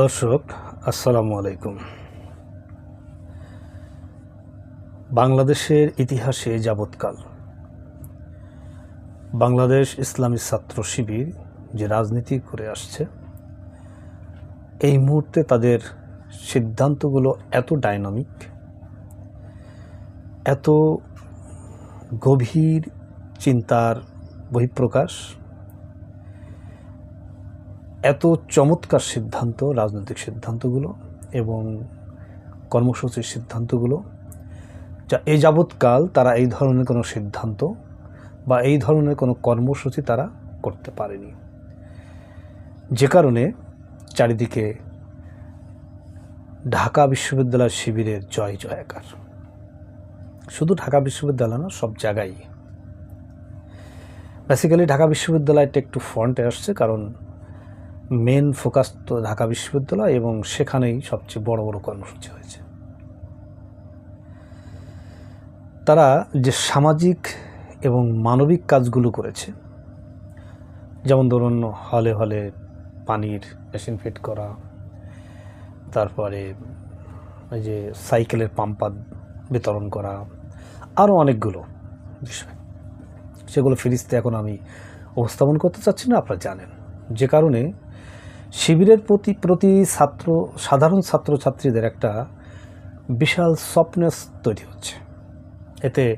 দর্শক, আসসালামু আলাইকুম। বাংলাদেশের ইতিহাসে যাবৎকাল। বাংলাদেশ ইসলামী ছাত্র শিবির যে রাজনীতি করে আসছে, এই মুহূর্তে তাদের সিদ্ধান্তগুলো এত ডাইনামিক, এত গভীর চিন্তার বহিঃপ্রকাশ এত চমৎকার সিদ্ধান্ত, রাজনৈতিক সিদ্ধান্তগুলো এবং কর্মসূচির সিদ্ধান্তগুলো, যা এই যাবৎকাল তারা এই ধরনের কোনো সিদ্ধান্ত বা এই ধরনের কোনো কর্মসূচি তারা করতে পারেনি। যে কারণে চারিদিকে ঢাকা বিশ্ববিদ্যালয় শিবিরের জয় জয়াকার। শুধু ঢাকা বিশ্ববিদ্যালয় না, সব জায়গায় বেসিক্যালি ঢাকা বিশ্ববিদ্যালয়টা একটু ফ্রন্টে আসছে কারণ মেন ফোকাস তো ঢাকা বিশ্ববিদ্যালয় এবং সেখানেই সবচেয়ে বড় বড় কর্মসূচি হয়েছে। তারা যে সামাজিক এবং মানবিক কাজগুলো করেছে, যেমন ধরুন হলে হলে পানির মেশিন ফিট করা, তারপরে ওই যে সাইকেলের পাম্পার বিতরণ করা আরও অনেকগুলো বিষয়। সেগুলো ফিরিস্তে এখন আমি উপস্থাপন করতে চাচ্ছি না, আপনারা জানেন। যে কারণে শিবিরের প্রতি প্রতি ছাত্র, সাধারণ ছাত্রছাত্রীদের একটা বিশাল সফটনেস তৈরি হচ্ছে। এতে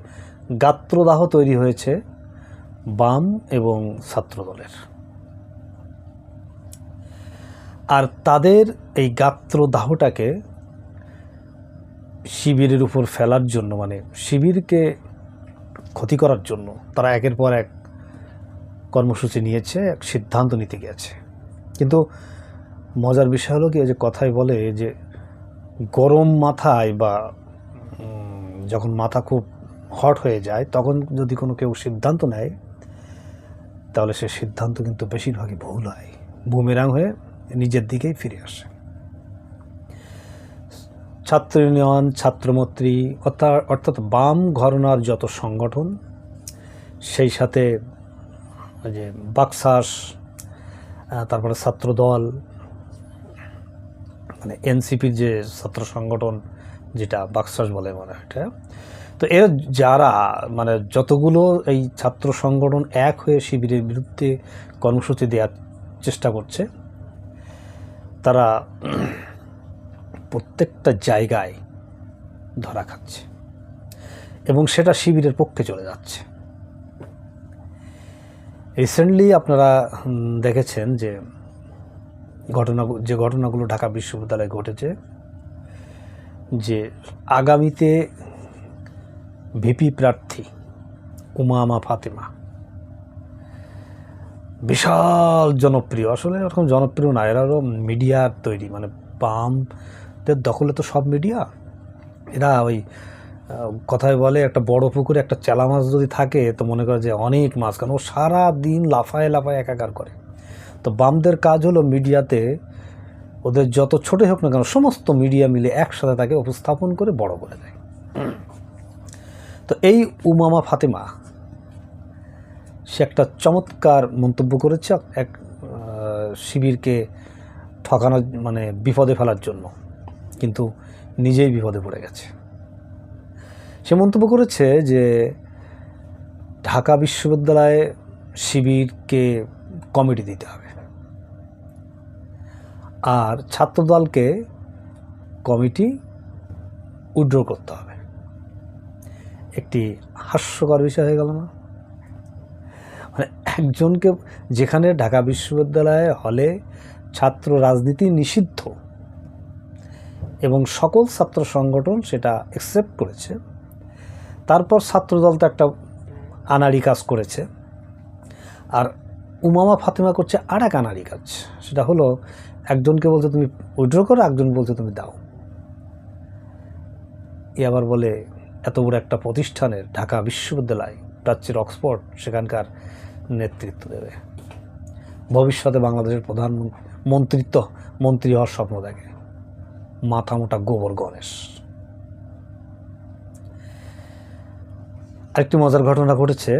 গাত্রদাহ তৈরি হয়েছে বাম এবং ছাত্রদলের। আর তাদের এই গাত্রদাহটাকে শিবিরের উপর ফেলার জন্য মানে শিবিরকে ক্ষতি করার জন্য, তারা একের পর এক কর্মসূচি নিয়েছে, এক সিদ্ধান্ত নিতে গেছে। কিন্তু মজার বিষয় হলো কি, ওই যে কথাই বলে যে গরম মাথায় বা যখন মাথা খুব হট হয়ে যায়, তখন যদি কোনো কেউ সিদ্ধান্ত নেয়, তাহলে সে সিদ্ধান্ত কিন্তু বেশিরভাগই ভুল হয়। বুমেরাং হয়ে নিজের দিকেই ফিরে আসে। ছাত্র ইউনিয়ন অর্থাৎ অর্থাৎ বাম ঘরনার যত সংগঠন, সেই সাথে ওই যে বাকসাস তারপরে ছাত্রদল মানে এনসিপির যে ছাত্র সংগঠন যেটা বাকসাস বলে মনে হয় এটা তো এর যারা মানে যতগুলো এই ছাত্র সংগঠন এক হয়ে শিবিরের বিরুদ্ধে কর্মসূচি দেওয়ার চেষ্টা করছে, তারা প্রত্যেকটা জায়গায় ধরা খাচ্ছে এবং সেটা শিবিরের পক্ষে চলে যাচ্ছে। রিসেন্টলি আপনারা দেখেছেন যে ঘটনা, যে ঘটনাগুলো ঢাকা বিশ্ববিদ্যালয়ে ঘটেছে, যে আগামীতে ভিপি প্রার্থী উমামা ফাতেমা। বিশাল জনপ্রিয়, আসলে এরকম জনপ্রিয় না, এরা হলো মিডিয়ার তৈরি মানে বামদের দখলে তো সব মিডিয়া, এরা ওই কথায় বলে একটা বড় পুকুরে একটা চেলা মাছ যদি থাকে, তো মনে করে যে অনেক মাছ, কারণ ও সারা দিন লাফায় লাফায় একাকার করে। তো বামদের কাজ হলো মিডিয়াতে ওদের যত ছোট হোক না কেন, সমস্ত মিডিয়া মিলে একসাথে তাকে উপস্থাপন করে বড় করে দেয়। তো এই উমামা ফাতেমা, সে একটা চমৎকার মন্তব্য করেছে এক শিবিরকে ঠকানোর মানে বিপদে ফেলার জন্য। কিন্তু নিজেই বিপদে পড়ে গেছে। সে মন্তব্য করেছে যে ঢাকা বিশ্ববিদ্যালয়ে শিবিরকে কমিটি দিতে হবে। আর ছাত্রদলকে কমিটি উইড্র করতে হবে। একটি হাস্যকর বিষয় হয়ে গেল না? মানে একজনকে যেখানে ঢাকা বিশ্ববিদ্যালয়ে হলে ছাত্র রাজনীতি নিষিদ্ধ এবং সকল ছাত্র সংগঠন সেটা অ্যাকসেপ্ট করেছে তারপর ছাত্রদল তো একটা আনাড়ি কাজ করেছে। আর উমামা ফাতেমা করছে আর এক আনাড়ি কাজ। সেটা হলো, একজনকে বলছে তুমি উইড্র করো একজন বলছে তুমি দাও। এ আবার বলে, এত বড় একটা প্রতিষ্ঠানের ঢাকা বিশ্ববিদ্যালয়, প্রাচ্যের অক্সফোর্ড, সেখানকার নেতৃত্ব দেবে। ভবিষ্যতে বাংলাদেশের প্রধান মন্ত্রিত্ব, মন্ত্রী হওয়ার স্বপ্ন দেখে। মাথা মোটা গোবর গণেশ। আরেকটি মজার ঘটনা ঘটেছে।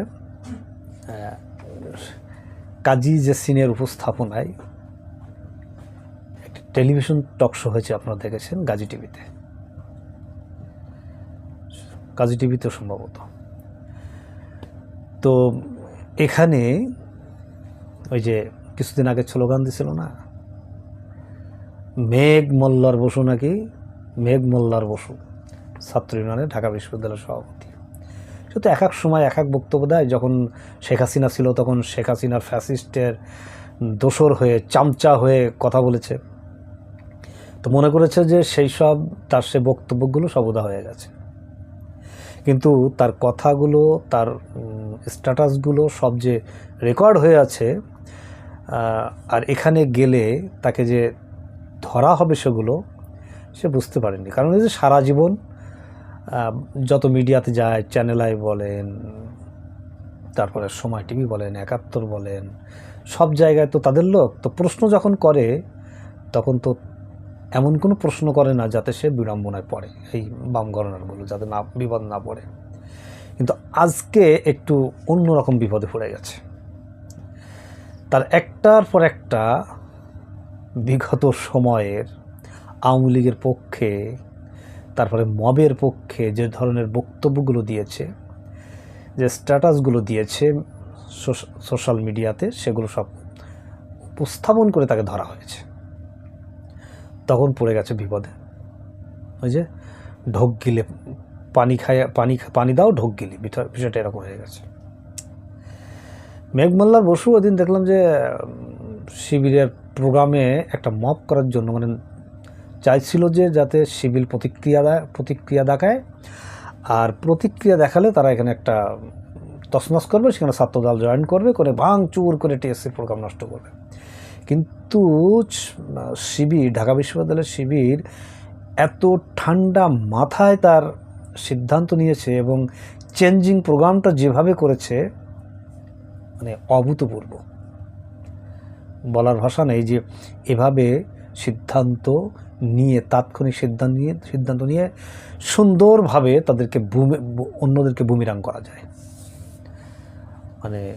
কাজী যে সিনের উপস্থাপনায় একটি টেলিভিশন টক শো হয়েছে, আপনারা দেখেছেন গাজী টিভিতে। গাজী টিভিতে সম্ভবত। তো এখানে ওই যে কিছুদিন আগে স্লোগান দিছিল না? মেঘ মোল্লার বসু নাকি? মেঘ মোল্লার বসু, ছাত্র ইউনিয়নের ঢাকা বিশ্ববিদ্যালয়ের সভাপতি। সে তো এক এক সময় এক এক বক্তব্য দেয়। যখন শেখ হাসিনা ছিল তখন শেখ হাসিনার ফ্যাসিস্টের দোসর হয়ে, চামচা হয়ে কথা বলেছে। তো মনে করেছে যে সেই সব, তার সে বক্তব্যগুলো সবদা হয়ে গেছে। কিন্তু তার কথাগুলো, তার স্ট্যাটাসগুলো সব যে রেকর্ড হয়ে আছে আর এখানে গেলে তাকে যে ধরা হবে সেগুলো সে বুঝতে পারেনি। কারণ এই যে সারা জীবন যত মিডিয়াতে যায় চ্যানেল আই বলেন, তারপরে সময় টিভি বলেন, একাত্তর বলেন, সব জায়গায় তো তাদের লোক। তো প্রশ্ন যখন করে, তখন তো এমন কোনো প্রশ্ন করে না যাতে সে বিড়ম্বনায় পড়ে, এই বাম গণনারগুলো যাতে না, বিপদ না পড়ে। কিন্তু আজকে একটু অন্যরকম বিপদে পড়ে গেছে। তার একটার পর একটা বিগত সময়ের আওয়ামী লীগের পক্ষে তারপরে মবের পক্ষে যে ধরনের বক্তব্যগুলো দিয়েছে, যে স্ট্যাটাসগুলো দিয়েছে সোশ্যাল মিডিয়াতে, সেগুলো সব উপস্থাপন করে তাকে ধরা হয়েছে। তখন পড়ে গেছে বিপদে। ওই যে ঢোক গিলে পানি খায়, পানি পানি দাও, ঢোক গিলি, বিষয়- বিষয়টা এরকম হয়ে গেছে। মেঘমল্লার বসু ওদিন দেখলাম যে শিবিরের প্রোগ্রামে একটা মপ করার জন্য মানে চাইছিল যে যাতে সিভিল প্রতিক্রিয়া দেয় প্রতিক্রিয়া দেখায়। আর প্রতিক্রিয়া দেখালে তারা এখানে একটা তসনস করবে, সেখানে ছাত্রদল জয়েন করবে, করে ভাঙ চুর করে টিএসসির প্রোগ্রাম নষ্ট করবে। কিন্তু শিবির, ঢাকা বিশ্ববিদ্যালয়ের শিবির এত ঠান্ডা মাথায় তার সিদ্ধান্ত নিয়েছে এবং চেঞ্জিং প্রোগ্রামটা যেভাবে করেছে মানে অভূতপূর্ব। বলার ভাষা নেই যে এভাবে সিদ্ধান্ত নিয়ে, তাৎক্ষণিক সিদ্ধান্ত নিয়ে সিদ্ধান্ত নিয়ে সুন্দরভাবে তাদেরকে ভূমি, অন্যদেরকে বুমিরাং করা যায়। মানে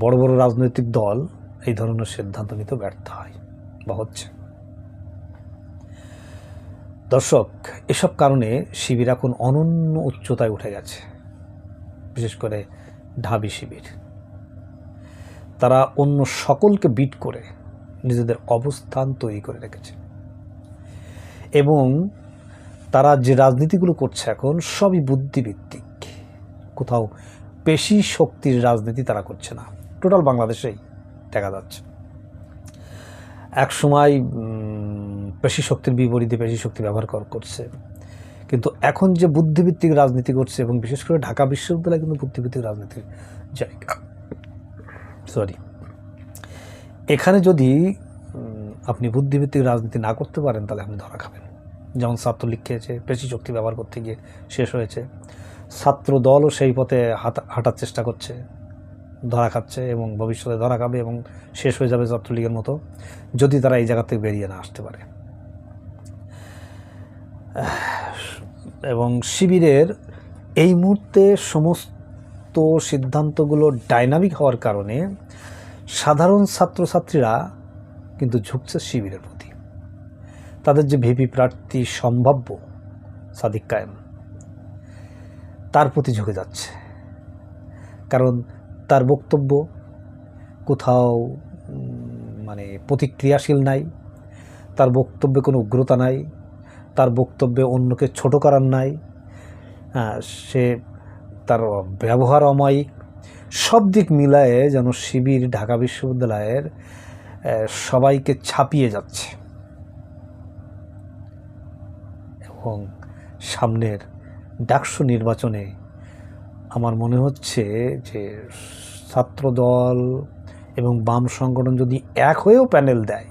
বড় বড় রাজনৈতিক দল এই ধরনের সিদ্ধান্ত নিতে ব্যর্থ হয় বা হচ্ছে। দর্শক, এসব কারণে শিবির এখন অনন্য উচ্চতায় উঠে গেছে, বিশেষ করে ঢাবি শিবির। তারা অন্য সকলকে বিট করে নিজেদের অবস্থান তৈরি করে রেখেছে। এবং তারা যে রাজনীতিগুলো করছে এখন সবই বুদ্ধিভিত্তিক কোথাও পেশি শক্তির রাজনীতি তারা করছে না। টোটাল বাংলাদেশেই দেখা যাচ্ছে। এক সময় পেশি শক্তির বিপরীতে পেশি শক্তি ব্যবহার করছে। কিন্তু এখন যে বুদ্ধিভিত্তিক রাজনীতি করছে এবং বিশেষ করে ঢাকা বিশ্ববিদ্যালয় কিন্তু বুদ্ধিভিত্তিক রাজনীতির জায়গা। সরি এখানে যদি আপনি বুদ্ধিভিত্তিক রাজনীতি না করতে পারেন তাহলে আপনি ধরা খাবেন। যেমন ছাত্রলীগ খেয়েছে, পেশি শক্তি ব্যবহার করতে গিয়ে শেষ হয়েছে ছাত্র দলও সেই পথে হাঁটা, হাঁটার চেষ্টা করছে, ধরা খাচ্ছে এবং ভবিষ্যতে ধরা খাবে এবং শেষ হয়ে যাবে ছাত্রলীগের মতো, যদি তারা এই জায়গা থেকে বেরিয়ে না আসতে পারে। এবং শিবিরের এই মুহূর্তে সমস্ত সিদ্ধান্তগুলো ডাইনামিক হওয়ার কারণে সাধারণ ছাত্রছাত্রীরা কিন্তু ঝুঁকছে শিবিরের তাদের যে ভিপি প্রার্থী সম্ভাব্য সাদিক কায়েম, তার প্রতি ঝুঁকে যাচ্ছে। কারণ তার বক্তব্য কোথাও মানে প্রতিক্রিয়াশীল নাই, তার বক্তব্যে কোনো উগ্রতা নাই, তার বক্তব্যে অন্যকে ছোট করার নাই সে তার ব্যবহার অমায়িক, সব দিক মিলায়ে যেন শিবির, ঢাকা বিশ্ববিদ্যালয়ের সবাইকে ছাপিয়ে যাচ্ছে। এবং সামনের ডাকসু নির্বাচনে আমার মনে হচ্ছে যে ছাত্রদল এবং বাম সংগঠন যদি এক হয়েও প্যানেল দেয়,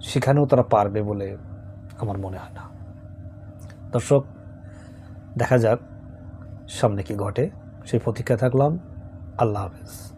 সেখানেও তারা পারবে বলে আমার মনে হয় না। দর্শক, দেখা যাক সামনে কি ঘটে। সেই প্রতীক্ষা থাকলাম। আল্লাহ হাফেজ।